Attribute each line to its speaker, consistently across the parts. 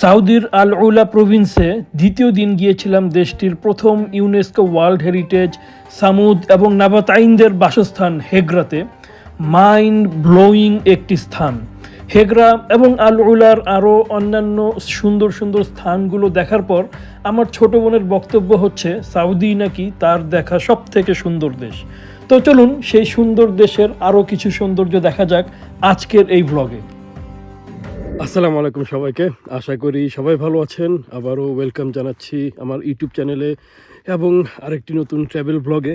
Speaker 1: সাউদির আল উলা প্রভিন্সে দ্বিতীয় দিন গিয়েছিলাম দেশটির প্রথম ইউনেস্কো ওয়ার্ল্ড হেরিটেজ, সামুদ এবং নাবাতাইনদের বাসস্থান হেগরাতে। মাইন্ড ব্লোয়িং একটি স্থান। হেগরা এবং আল উলার আরও অন্যান্য সুন্দর সুন্দর স্থানগুলো দেখার পর আমার ছোট বোনের বক্তব্য হচ্ছে, সাউদি নাকি তার দেখা সব থেকে সুন্দর দেশ? তো চলুন সেই সুন্দর দেশের আরও কিছু সৌন্দর্য দেখা যাক আজকের এই ব্লগে আসসালামু আলাইকুম সবাইকে। আশা করি সবাই ভালো আছেন। আবারও ওয়েলকাম জানাচ্ছি আমার ইউটিউব চ্যানেলে এবং আরেকটি নতুন ট্রাভেল ব্লগে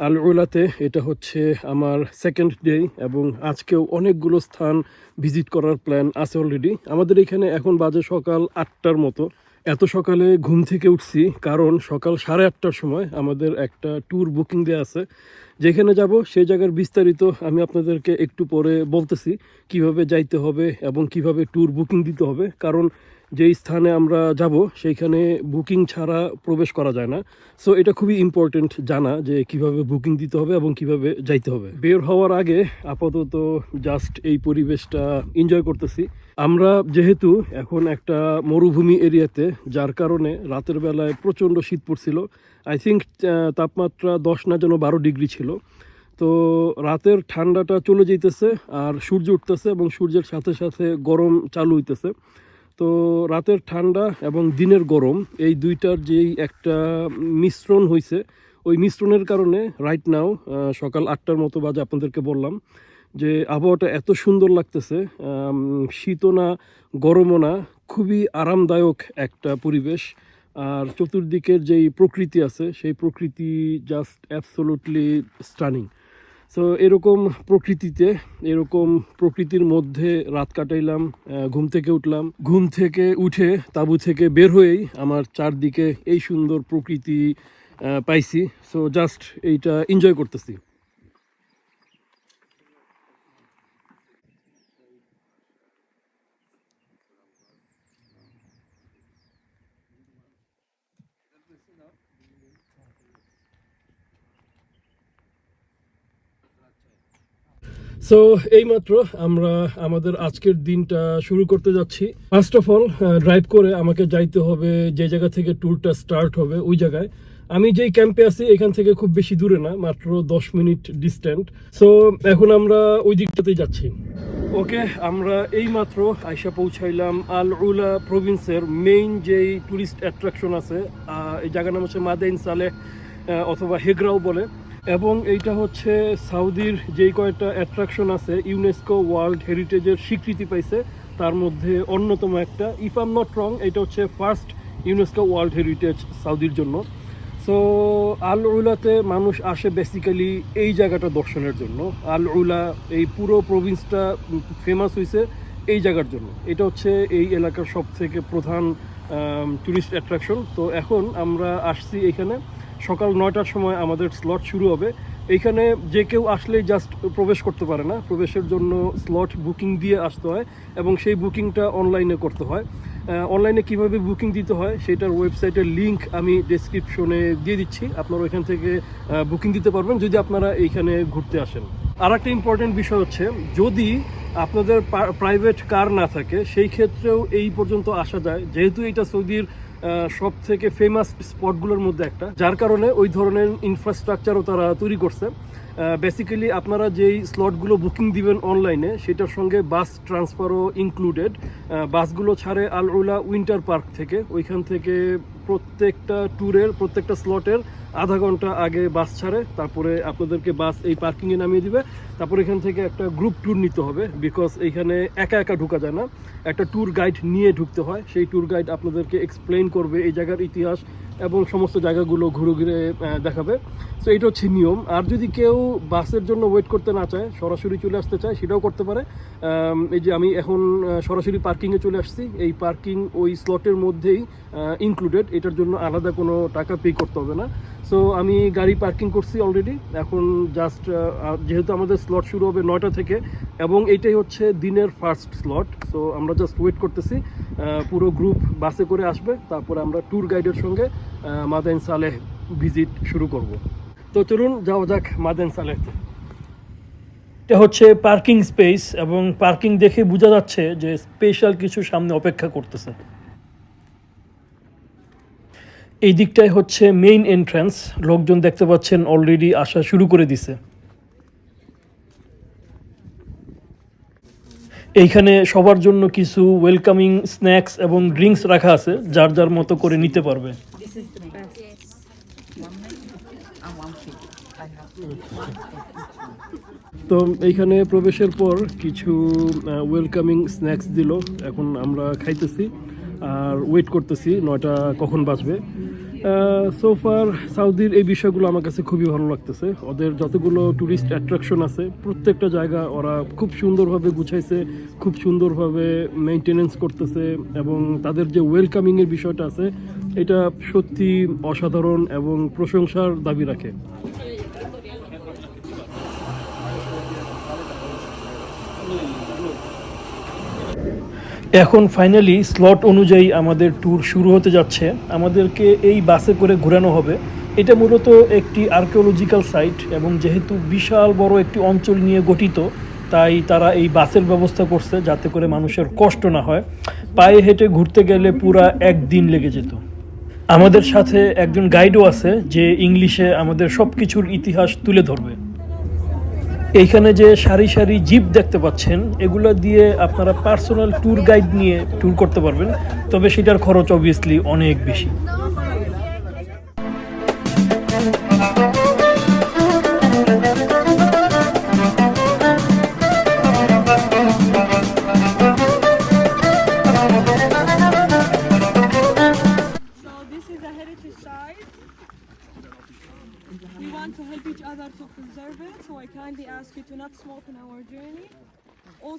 Speaker 1: আল উলাতে এটা হচ্ছে আমার সেকেন্ড ডে এবং আজকেও অনেকগুলো স্থান ভিজিট করার প্ল্যান আছে অলরেডি আমাদের এখানে এখন বাজে সকাল আটটার মতো। এত সকালে ঘুম থেকে উঠছি, কারণ সকাল সাড়ে আটটার সময় আমাদের একটা ট্যুর বুকিং দেওয়া আছে। যেখানে যাব সেই জায়গার বিস্তারিত আমি আপনাদেরকে একটু পরে বলতেছি। কীভাবে যাইতে হবে এবং কীভাবে ট্যুর বুকিং দিতে হবে। কারণ যেই স্থানে আমরা যাব, সেইখানে বুকিং ছাড়া প্রবেশ করা যায় না। সো এটা খুবই ইম্পর্টেন্ট জানা যে কীভাবে বুকিং দিতে হবে এবং কীভাবে যাইতে হবে। বের হওয়ার আগে আপাতত জাস্ট এই পরিবেশটা এনজয় করতেছি। আমরা যেহেতু এখন একটা মরুভূমি এরিয়াতে, যার কারণে রাতের বেলায় প্রচণ্ড শীত পড়ছিল। আই থিঙ্ক তাপমাত্রা দশ না যেন বারো ডিগ্রি ছিল। তো রাতের ঠান্ডাটা চলে যেতেছে আর সূর্য উঠতেছে এবং সূর্যের সাথে সাথে গরম চালু হইতেছে। তো রাতের ঠান্ডা এবং দিনের গরম, এই দুইটার যেই একটা মিশ্রণ হয়েছে ওই মিশ্রণের কারণে রাইট নাও সকাল আটটার মতো বাজে আপনাদেরকে বললাম যে আবহাওয়াটা এত সুন্দর লাগতেছে শীতও না, গরমও না, খুবই আরামদায়ক একটা পরিবেশ। আর চতুর্দিকের যেই প্রকৃতি আছে, সেই প্রকৃতি জাস্ট অ্যাবসোলুটলি স্টানিং সো এরকম প্রকৃতিতে, এরকম প্রকৃতির মধ্যে রাত কাটাইলাম ঘুম থেকে উঠলাম। ঘুম থেকে উঠে তাবু থেকে বের হয়েই আমার চারদিকে এই সুন্দর প্রকৃতি পাইছি। সো জাস্ট এইটা এনজয় করতেছি। সো এইমাত্র আমরা আমাদের আজকের দিনটা শুরু করতে যাচ্ছি। ফার্স্ট অফ অল ড্রাইভ করে আমাকে যাইতে হবে যে জায়গা থেকে ট্যুরটা স্টার্ট হবে ওই জায়গায়। আমি যেই ক্যাম্পে আছি এখান থেকে খুব বেশি দূরে না মাত্র দশ মিনিট ডিস্ট্যান্ট সো এখন আমরা ওই দিকটাতেই যাচ্ছি। ওকে আমরা এইমাত্র আইসা পৌঁছাইলাম আল উলা প্রভিন্সের মেইন যেই টুরিস্ট অ্যাট্রাকশন আছে এই জায়গার নাম হচ্ছে মাদাইন সালেহ আহ, অথবা হেগরাও বলে। এবং এইটা হচ্ছে সাউদির যেই কয়েকটা অ্যাট্রাকশন আছে ইউনেস্কো ওয়ার্ল্ড হেরিটেজের স্বীকৃতি পাইছে, তার মধ্যে অন্যতম একটা। ইফ আম নট রং এটা হচ্ছে ফার্স্ট ইউনেস্কো ওয়ার্ল্ড হেরিটেজ সাউদির জন্য। সো আল উলাতে মানুষ আসে বেসিক্যালি এই জায়গাটা দর্শনের জন্য। আল উলা এই পুরো প্রভিন্সটা ফেমাস হয়েছে এই জায়গার জন্য। এটা হচ্ছে এই এলাকার সব থেকে প্রধান টুরিস্ট অ্যাট্রাকশন তো এখন আমরা আসছি এখানে। সকাল নয়টার সময় আমাদের স্লট শুরু হবে। এইখানে যে কেউ আসলেই জাস্ট প্রবেশ করতে পারে না। প্রবেশের জন্য স্লট বুকিং দিয়ে আসতে হয় এবং সেই বুকিংটা অনলাইনে করতে হয়। অনলাইনে কীভাবে বুকিং দিতে হয় সেটার ওয়েবসাইটের লিংক আমি ডেসক্রিপশনে দিয়ে দিচ্ছি। আপনারা ওইখান থেকে বুকিং দিতে পারবেন যদি আপনারা এইখানে ঘুরতে আসেন। আর একটা ইম্পর্টেন্ট বিষয় হচ্ছে, যদি আপনাদের প্রাইভেট কার না থাকে, সেই ক্ষেত্রেও এই পর্যন্ত আসা যায়। যেহেতু এটা সৌদির সব থেকে ফেমাস স্পটগুলোর মধ্যে একটা। যার কারণে ওই ধরনের ইনফ্রাস্ট্রাকচারও তারা তৈরি করছে। বেসিক্যালি আপনারা যেই স্লটগুলো বুকিং দিবেন অনলাইনে সেটার সঙ্গে বাস ট্রান্সফারও ইনক্লুডেড বাসগুলো ছাড়ে আল উইন্টার পার্ক থেকে। ওইখান থেকে প্রত্যেকটা ট্যুরের প্রত্যেকটা স্লটের আধা ঘণ্টা আগে বাস ছাড়ে, তারপরে আপনাদেরকে বাস এই পার্কিংয়ে নামিয়ে দিবে। তারপর এখান থেকে একটা গ্রুপ ট্যুর নিতে হবে বিকজ এইখানে একা একা ঢোকা যায় না। একটা ট্যুর গাইড নিয়ে ঢুকতে হয়। সেই ট্যুর গাইড আপনাদেরকে এক্সপ্লেন করবে এই জায়গার ইতিহাস এবং সমস্ত জায়গাগুলো ঘুরে ঘুরে দেখাবে। সো এটা হচ্ছে নিয়ম। আর যদি কেউ বাসের জন্য ওয়েট করতে না চায়, সরাসরি চলে আসতে চায়, সেটাও করতে পারে। এই যে আমি এখন সরাসরি পার্কিংয়ে চলে আসছি। এই পার্কিং ওই স্লটের মধ্যেই ইনক্লুডেড এটার জন্য আলাদা কোনো টাকা পে করতে হবে না। সো আমি গাড়ি পার্কিং করছি অলরেডি এখন জাস্ট যেহেতু আমাদের স্লট শুরু হবে নয়টা থেকে এবং এইটাই হচ্ছে দিনের ফার্স্ট স্লট সো আমরা জাস্ট ওয়েট করতেছি পুরো গ্রুপ বাসে করে আসবে তারপরে আমরা ট্যুর গাইডের সঙ্গে আহ, মাদাইন সালেহ ভিজিট শুরু করব। তো চলুন যাওয়া যাক মাদাইন সালেহতে। এটা হচ্ছে পার্কিং স্পেস এবং পার্কিং দেখে বোঝা যাচ্ছে যে স্পেশাল কিছু সামনে অপেক্ষা করতেছে। এই দিকটাই হচ্ছে মেইন এন্ট্রান্স লোকজন দেখতে পাচ্ছেন অলরেডি আসা শুরু করে দিছে। এইখানে সবার জন্য কিছু ওয়েলকামিং স্ন্যাক্স এবং ড্রিঙ্কস রাখা আছে যার যার মতো করে নিতে পারবে। তো এইখানে প্রবেশের পর কিছু ওয়েলকামিং স্ন্যাক্স দিল। এখন আমরা খাইতেছি। আর ওয়েট করতেছি, নয়টা কখন বাজবে। সোফার সাউদির এই বিষয়গুলো আমার কাছে খুবই ভালো লাগতেছে। ওদের যতগুলো ট্যুরিস্ট অ্যাট্রাকশন আছে, প্রত্যেকটা জায়গা ওরা খুব সুন্দরভাবে গুছাইছে, খুব সুন্দরভাবে মেনটেনেন্স করতেছে এবং তাদের যে ওয়েলকামিংয়ের বিষয়টা আছে, এটা সত্যি অসাধারণ এবং প্রশংসার দাবি রাখে। এখন ফাইনালি স্লট অনুযায়ী আমাদের ট্যুর শুরু হতে যাচ্ছে। আমাদেরকে এই বাসে করে ঘোরানো হবে। এটা মূলত একটি আর্কিওলজিক্যাল সাইট এবং যেহেতু বিশাল বড় একটি অঞ্চল নিয়ে গঠিত, তাই তারা এই বাসের ব্যবস্থা করছে যাতে করে মানুষের কষ্ট না হয়। পায়ে হেঁটে ঘুরতে গেলে পুরা একদিন লেগে যেত। আমাদের সাথে একজন গাইডও আছে, যে ইংলিশে আমাদের সব কিছুর ইতিহাস তুলে ধরবে। এইখানে যে সারি সারি জিপ দেখতে পাচ্ছেন, এগুলো দিয়ে আপনারা পার্সোনাল ট্যুর গাইড নিয়ে ট্যুর করতে পারবেন, তবে সেটার খরচ অবভিয়াসলি অনেক বেশি।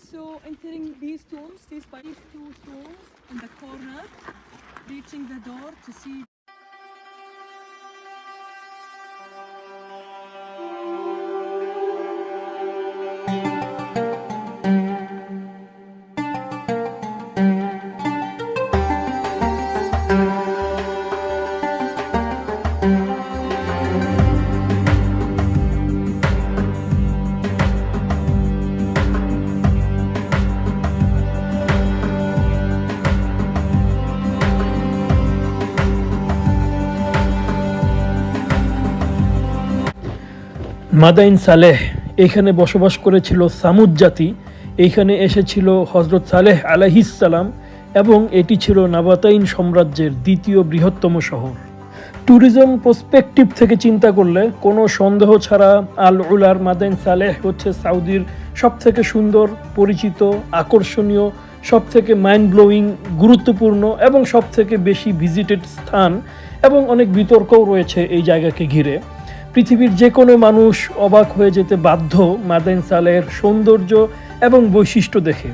Speaker 2: Also entering these tombs, these, these two tombs in the corner, reaching the door to see
Speaker 1: মাদাইন Saleh, এখানে বসবাস করেছিল সামুদ জাতি এইখানে এসেছিল হজরত সালেহ আলাহিসাল্লাম এবং এটি ছিল নাবাতাইন সাম্রাজ্যের দ্বিতীয় বৃহত্তম শহর। ট্যুরিজম প্রসপেক্টিভ থেকে চিন্তা করলে কোনো সন্দেহ ছাড়া আল উলার মাদাইন সালেহ হচ্ছে সাউদির সবথেকে সুন্দর, পরিচিত, আকর্ষণীয়, সবথেকে মাইন্ড ব্লোয়িং গুরুত্বপূর্ণ এবং সবথেকে বেশি ভিজিটেড স্থান এবং অনেক বিতর্কও রয়েছে এই জায়গাকে ঘিরে। পৃথিবীর যে কোনো মানুষ অবাক হয়ে যেতে বাধ্য মাদাইন সালের সৌন্দর্য এবং বৈশিষ্ট্য দেখে।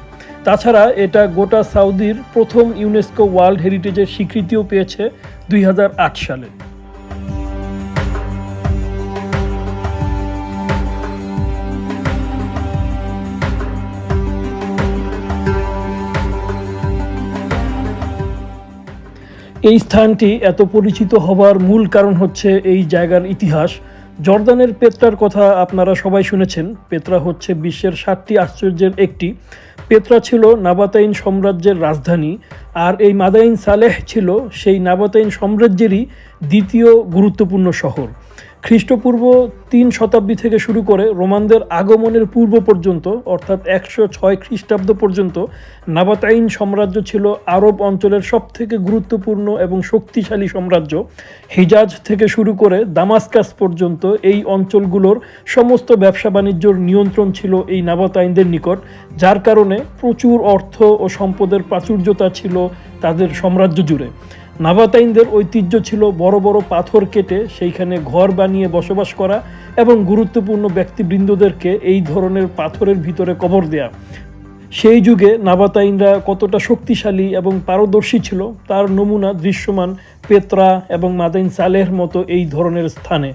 Speaker 1: তাছাড়া এটা গোটা সাউদির প্রথম ইউনেস্কো ওয়ার্ল্ড হেরিটেজের স্বীকৃতিও পেয়েছে দুই হাজার আট সালে। এই স্থানটি এত পরিচিত হবার মূল কারণ হচ্ছে এই জায়গার ইতিহাস। জর্দানের পেত্রার কথা আপনারা সবাই শুনেছেন। পেত্রা হচ্ছে বিশ্বের সাতটি আশ্চর্যের একটি। পেত্রা ছিল নাবাতাইন সাম্রাজ্যের রাজধানী, আর এই মাদাইন সালেহ ছিল সেই নাবাতাইন সাম্রাজ্যেরই দ্বিতীয় গুরুত্বপূর্ণ শহর। খ্রিস্টপূর্ব তিন শতাব্দী থেকে শুরু করে রোমানদের আগমনের পূর্ব পর্যন্ত, অর্থাৎ একশো ছয় খ্রিস্টাব্দ পর্যন্ত, নাবাতাইন সাম্রাজ্য ছিল আরব অঞ্চলের সবথেকে গুরুত্বপূর্ণ এবং শক্তিশালী সাম্রাজ্য। হিজাজ থেকে শুরু করে দামাস্কাস পর্যন্ত এই অঞ্চলগুলোর সমস্ত ব্যবসা বাণিজ্যর নিয়ন্ত্রণ ছিল এই নাবাতাইনদের নিকট, যার কারণে প্রচুর অর্থ ও সম্পদের প্রাচুর্যতা ছিল তাদের সাম্রাজ্য জুড়ে। নাবাতাইনদের ঐতিহ্য ছিল বড় বড় পাথর কেটে সেইখানে ঘর বানিয়ে বসবাস করা এবং গুরুত্বপূর্ণ ব্যক্তিবৃন্দদেরকে এই ধরনের পাথরের ভিতরে কবর দেয়া। সেই যুগে নাবাতাইনরা কতটা শক্তিশালী এবং পারদর্শী ছিল তার নমুনা দৃশ্যমান পেত্রা এবং মাদাইন সালের মতো এই ধরনের স্থানে।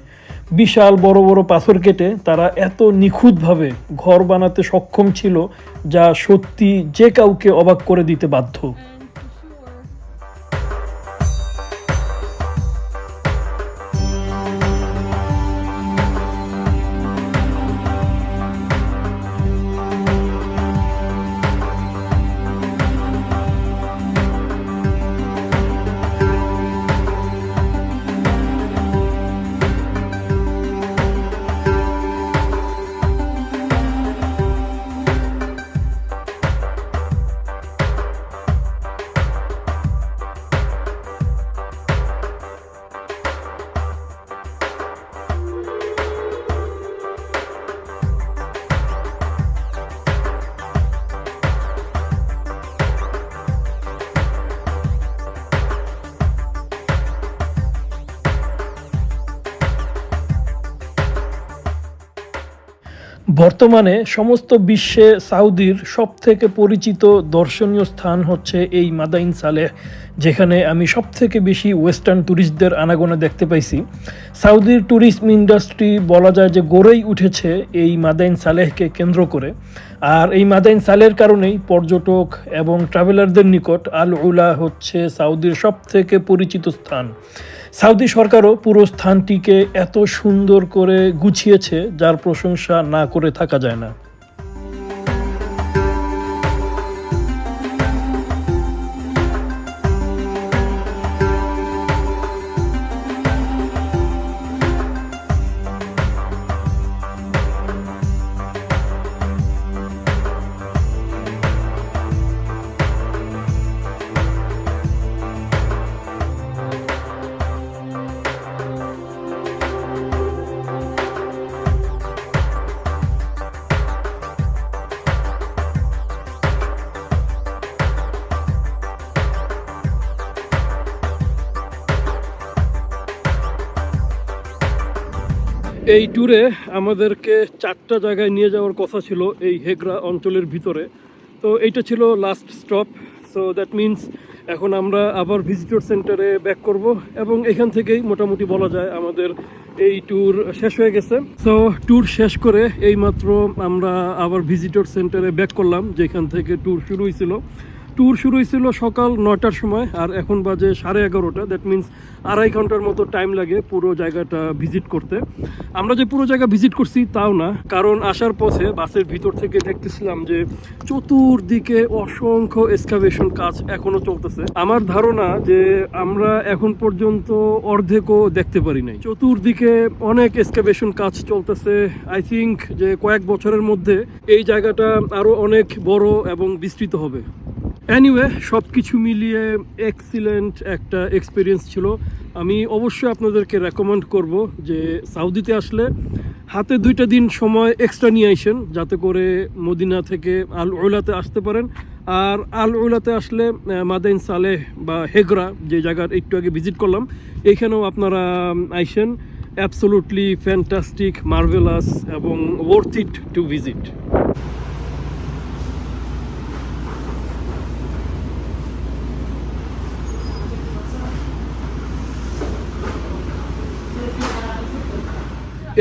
Speaker 1: বিশাল বড় বড় পাথর কেটে তারা এত নিখুঁতভাবে ঘর বানাতে সক্ষম ছিল যা সত্যি যে কাউকে অবাক করে দিতে বাধ্য। বর্তমানে সমস্ত বিশ্বে সাউদির সব থেকে পরিচিত দর্শনীয় স্থান হচ্ছে এই মাদাইন সালেহ, যেখানে আমি সব থেকে বেশি ওয়েস্টার্ন ট্যুরিস্টদের আনাগোনা দেখতে পাইছি। সাউদির ট্যুরিজম ইন্ডাস্ট্রি বলা যায় যে গড়েই উঠেছে এই মাদাইন সালেহকে কেন্দ্র করে। আর এই মাদাইন সালের কারণেই পর্যটক এবং ট্রাভেলারদের নিকট আল উলা হচ্ছে সাউদির সব থেকে পরিচিত স্থান। সাউদি সরকারও পুরো স্থানটিকে এত সুন্দর করে গুছিয়েছে, যার প্রশংসা না করে থাকা যায় না। এই ট্যুরে আমাদেরকে চারটা জায়গায় নিয়ে যাওয়ার কথা ছিল এই হেগরা অঞ্চলের ভিতরে। তো এইটা ছিল last stop so that means এখন আমরা আবার ভিজিটর সেন্টারে ব্যাক করব এবং এখান থেকেই মোটামুটি বলা যায় আমাদের এই ট্যুর শেষ হয়ে গেছে। সো ট্যুর শেষ করে এইমাত্র আমরা আবার ভিজিটর সেন্টারে ব্যাক করলাম, যেখান থেকে ট্যুর শুরু হয়েছিল ট্যুর শুরু হয়েছিল সকাল নয়টার সময়, আর এখন বাজে সাড়ে এগারোটা। দ্যাট মিন্স আড়াই ঘণ্টার মতো টাইম লাগে পুরো জায়গাটা ভিজিট করতে। আমরা যে পুরো জায়গা ভিজিট করছি তাও না, কারণ আসার পথে বাসের ভিতর থেকে দেখতেছিলাম যে চতুর্দিকে অসংখ্য এক্সকাভেশন কাজ এখনও চলতেছে। আমার ধারণা যে আমরা এখন পর্যন্ত অর্ধেকও দেখতে পারি নাই। চতুর্দিকে অনেক এক্সকাভেশন কাজ চলতেছে। আই থিঙ্ক যে কয়েক বছরের মধ্যে এই জায়গাটা আরও অনেক বড় এবং বিস্তৃত হবে। অ্যানিওয়ে সব কিছু মিলিয়ে এক্সিলেন্ট একটা এক্সপিরিয়েন্স ছিল। আমি অবশ্যই আপনাদেরকে রেকমেন্ড করব যে সাউদিতে আসলে হাতে দুইটা দিন সময় এক্সট্রা নিয়ে আসেন, যাতে করে মদিনা থেকে আল ওলাতে আসতে পারেন। আর আল ওলাতে আসলে মাদাইন সালেহ বা হেগরা যে জায়গার একটু আগে ভিজিট করলাম এইখানেও আপনারা আইসেন অ্যাবসোলুটলি ফ্যান্টাস্টিক মার্ভেলাস এবং ওয়ার্থ ইট টু ভিজিট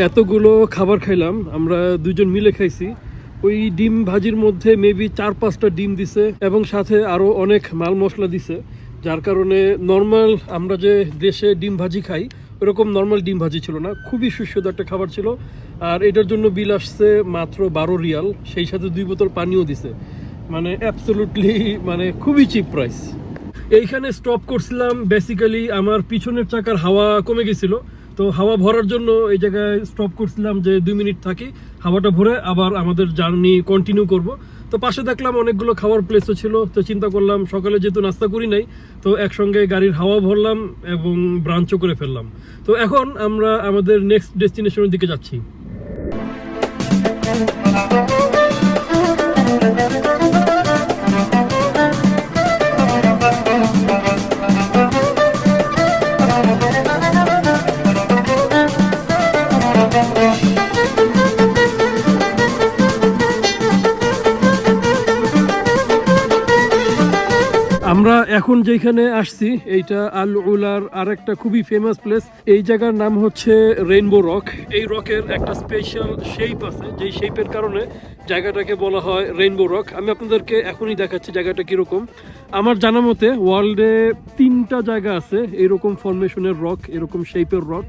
Speaker 1: এতগুলো খাবার খাইলাম, আমরা দুজন মিলে খাইছি। ওই ডিম ভাজির মধ্যে মেবি চার পাঁচটা ডিম দিছে এবং সাথে আরও অনেক মাল মশলা দিছে। যার কারণে নর্মাল আমরা যে দেশে ডিম ভাজি খাই, ওরকম নর্মাল ডিম ভাজি ছিল না। খুবই সুস্বাদু একটা খাবার ছিল। আর এটার জন্য বিল আসছে মাত্র বারো রিয়াল, সেই সাথে দুই বোতল পানিও দিছে। মানে অ্যাবসোলুটলি মানে খুবই চিপ প্রাইস এইখানে স্টপ করছিলাম বেসিক্যালি আমার পিছনের চাকার হাওয়া কমে গেছিল। তো হাওয়া ভরার জন্য এই জায়গায় স্টপ করছিলাম যে দুই মিনিট থাকি, হাওয়াটা ভরে আবার আমাদের জার্নি কন্টিনিউ করব। তো পাশে দেখলাম অনেকগুলো খাওয়ার প্লেসও ছিল, তো চিন্তা করলাম সকালে যেহেতু নাস্তা করি নাই, তো একসঙ্গে গাড়ির হাওয়া ভরলাম এবং ব্রাঞ্চও করে ফেললাম। তো এখন আমরা আমাদের নেক্সট ডেস্টিনেশনের দিকে যাচ্ছি। এখন যেখানে আসছি, এইটা আল উলার আর একটা খুবই ফেমাস প্লেস এই জায়গার নাম হচ্ছে রেইনবো রক এই রকের একটা স্পেশাল শেপ আছে, যেই শেপের কারণে জায়গাটাকে বলা হয় রেইনবো রক আমি আপনাদেরকে এখনই দেখাচ্ছি জায়গাটা কীরকম। আমার জানা মতে ওয়ার্ল্ডে তিনটা জায়গা আছে, এরকম ফরমেশনের রক এরকম শেপের রক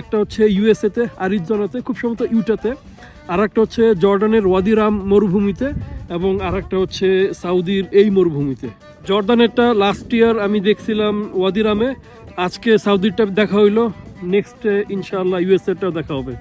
Speaker 1: একটা হচ্ছে ইউএসএতে আরিজনাতে, খুব সম্ভবত ইউটাতে। আর একটা হচ্ছে জর্ডানের ওয়াদিরাম মরুভূমিতে এবং আর একটা হচ্ছে সাউদির এই মরুভূমিতে। জর্দানেরটা লাস্ট ইয়ার আমি দেখছিলাম ওয়াদিরামে। আজকে সাউদিরটা দেখা হইল নেক্সট ইনশাআল্লাহ ইউএসএরটাও দেখা হবে।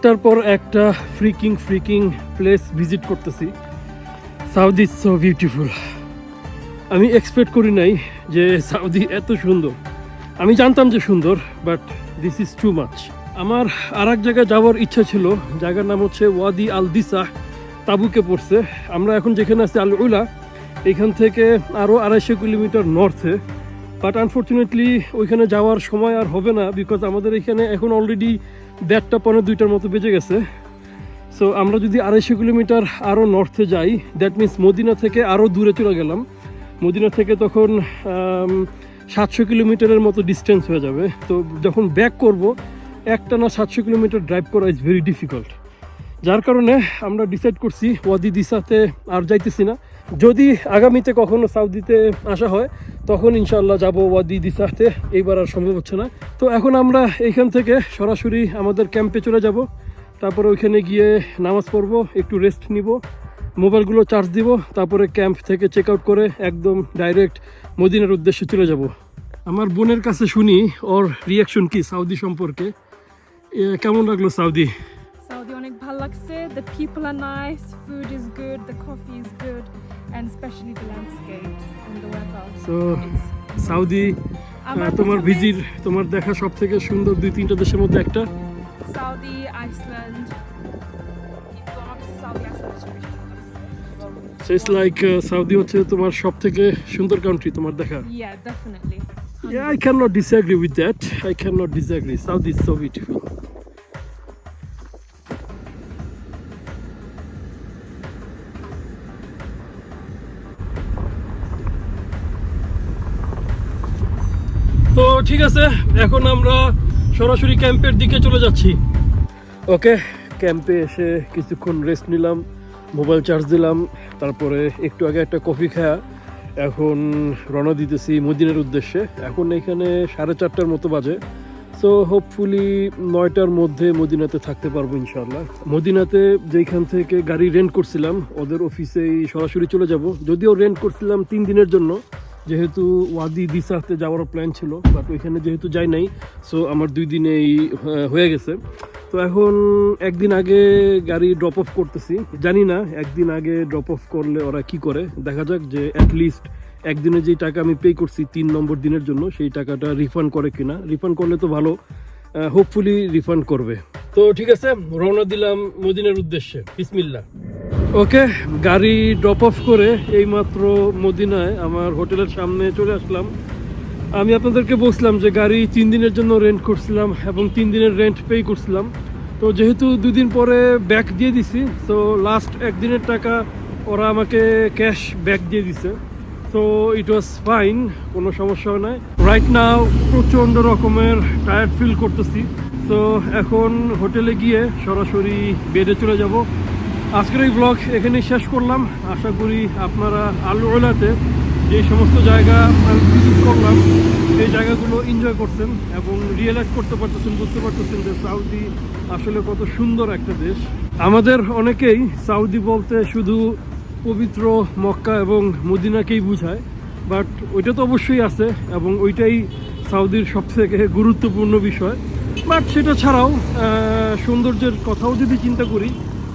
Speaker 1: একটার পর একটা ফ্রিকিং ফ্রিকিং প্লেস ভিজিট করতেছি। সাউদি সো বিউটিফুল আমি এক্সপেক্ট করি নাই যে সাউদি এত সুন্দর। আমি জানতাম যে সুন্দর but this is too much আমার আর এক জায়গায় যাওয়ার ইচ্ছা ছিল, জায়গার নাম হচ্ছে ওয়াদি আল দিসা, তাবুকে পড়ছে। আমরা এখন যেখানে আছি, আল উলা, এখান থেকে আরও আড়াইশো কিলোমিটার নর্থে বাট আনফর্চুনেটলি ওইখানে যাওয়ার সময় আর হবে না বিকজ আমাদের এখানে এখন অলরেডি দেড়টা পনেরো দুইটার মতো বেজে গেছে। সো আমরা যদি আড়াইশো কিলোমিটার আরও নর্থে যাই দ্যাট মিন্স মদিনা থেকে আরও দূরে চলে গেলাম। মদিনা থেকে তখন সাতশো কিলোমিটারের মতো ডিস্টেন্স হয়ে যাবে। তো যখন ব্যাক করব, একটা না সাতশো কিলোমিটার ড্রাইভ করা ইজ ভেরি ডিফিকাল্ট যার কারণে আমরা ডিসাইড করছি ওয়াদি দিসাতে আর যাইতেছি না। যদি আগামীতে কখনো সাউদিতে আসা হয়, তখন ইনশাল্লাহ যাব ওয়াদি দিসাতে এইবার আর সম্ভব হচ্ছে না। তো এখন আমরা এইখান থেকে সরাসরি আমাদের ক্যাম্পে চলে যাব। তারপরে ওইখানে গিয়ে নামাজ পড়ব, একটু রেস্ট নিব মোবাইলগুলো চার্জ দিব, তারপরে ক্যাম্প থেকে চেক আউট করে একদম ডাইরেক্ট মদিনার উদ্দেশ্যে চলে যাব। আমার বোনের কাছে শুনি ওর রিয়াকশন কি সাউদি সম্পর্কে। কেমন লাগল সৌদি
Speaker 3: Saudi অনেক ভালো লাগছে the people are nice food is good the coffee is good and especially the landscapes and the weather
Speaker 1: So,
Speaker 3: It's-
Speaker 1: Saudi তোমার ভিজির তোমার দেখা সব থেকে সুন্দর দুই তিনটা দেশের মধ্যে একটা
Speaker 3: সাউদি আইসল্যান্ড বেশি ভালো লাগছে
Speaker 1: ইটস লাইক হচ্ছে তোমার সব থেকে সুন্দর কান্ট্রি তোমার দেখা
Speaker 3: yeah definitely
Speaker 1: Yeah, I cannot disagree with that. I cannot disagree. Saudi is so beautiful. ঠিক আছে, এখন আমরা সরাসরি ক্যাম্পের দিকে চলে যাচ্ছি। ওকে, ক্যাম্পে এসে কিছুক্ষণ রেস্ট নিলাম মোবাইল চার্জ দিলাম, তারপরে একটু আগে একটা কফি খায়া এখন রওনা দিতেছি মদিনার উদ্দেশ্যে। এখন এখানে সাড়ে চারটার মতো বাজে। সো হোপফুলি নয়টার মধ্যে মদিনাতে থাকতে পারব ইনশাল্লাহ মদিনাতে যেখান থেকে গাড়ি রেন্ট করছিলাম, ওদের অফিসেই সরাসরি চলে যাব। যদিও রেন্ট করছিলাম তিন দিনের জন্য যেহেতু ওয়াদি দিসাতে যাওয়ার প্ল্যান ছিল বাট ওইখানে যেহেতু যাই নাই সো আমার দুই দিনেই হয়ে গেছে। তো এখন একদিন আগে গাড়ি ড্রপ অফ করতেছি। জানি না, একদিন আগে ড্রপ অফ করলে ওরা কি করে। দেখা যাক যে অ্যাটলিস্ট একদিনে যে টাকা আমি পে করছি তিন নম্বর দিনের জন্য, সেই টাকাটা রিফান্ড করে কিনা। রিফান্ড করলে তো ভালো হোপফুলি রিফান্ড করবে। তো ঠিক আছে, রওনা দিলাম মদিনের উদ্দেশ্যে। বিসমিল্লা ওকে, গাড়ি ড্রপ অফ করে এইমাত্র মদিনায় আমার হোটেলের সামনে চলে আসলাম। আমি আপনাদেরকে বলছিলাম যে গাড়ি তিন দিনের জন্য রেন্ট করছিলাম এবং তিন দিনের রেন্ট পে করছিলাম। তো যেহেতু দুদিন পরে ব্যাক দিয়ে দিছি তো লাস্ট একদিনের টাকা ওরা আমাকে ক্যাশ ব্যাক দিয়ে দিছে। তো ইট ওয়াজ ফাইন কোনো সমস্যা নাই। রাইট নাও প্রচণ্ড রকমের টায়ার্ড ফিল করতেছি। তো এখন হোটেলে গিয়ে সরাসরি বেডে চলে যাব। আজকের এই ব্লগ এখানেই শেষ করলাম। আশা করি আপনারা আলুলাতে যে সমস্ত জায়গা আমি ভিজিট করলাম, সেই জায়গাগুলো এনজয় করছেন এবং রিয়েলাইজ করতে পারতেছেন, বুঝতে পারতেছেন যে সাউদি আসলে কত সুন্দর একটা দেশ। আমাদের অনেকেই সাউদি বলতে শুধু পবিত্র মক্কা এবং মদিনাকেই বোঝায় বাট ওইটা তো অবশ্যই আছে এবং ওইটাই সাউদির সবথেকে গুরুত্বপূর্ণ বিষয়। বাট সেটা ছাড়াও সৌন্দর্যের কথাও যদি চিন্তা করি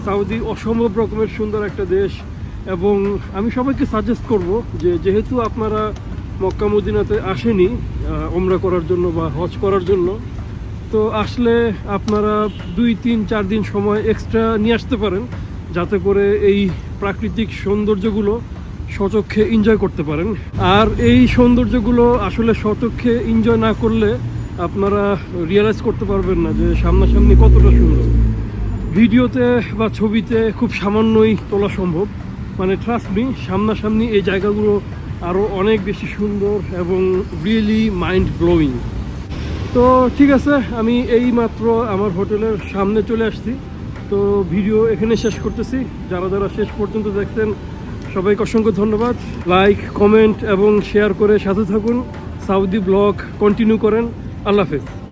Speaker 1: সাউদি অসম্ভব রকমের সুন্দর একটা দেশ, এবং আমি সবাইকে সাজেস্ট করব যে যেহেতু আপনারা মক্কা মদিনাতে আসেনি ওমরা করার জন্য বা হজ করার জন্য, তো আসলে আপনারা দুই, তিন, চার দিন সময় এক্সট্রা নিয়ে আসতে পারেন, যাতে করে এই প্রাকৃতিক সৌন্দর্যগুলো স্বচক্ষে এনজয় করতে পারেন। আর এই সৌন্দর্যগুলো আসলে স্বচক্ষে এনজয় না করলে আপনারা রিয়েলাইজ করতে পারবেন না যে সামনাসামনি কতটা সুন্দর। ভিডিওতে বা ছবিতে খুব সামান্যই তোলা সম্ভব। মানে ট্রাস্ট মি সামনাসামনি এই জায়গাগুলো আরও অনেক বেশি সুন্দর এবং রিয়েলি মাইন্ড ব্লোয়িং তো ঠিক আছে, আমি এই মাত্র আমার হোটেলের সামনে চলে আসছি। তো ভিডিও এখানে শেষ করতেছি। যারা যারা শেষ পর্যন্ত দেখছেন, সবাইকে অসংখ্য ধন্যবাদ। লাইক কমেন্ট এবং শেয়ার করে সাথে থাকুন। সাউদি ব্লগ কন্টিনিউ করেন। আল্লাহ হাফেজ।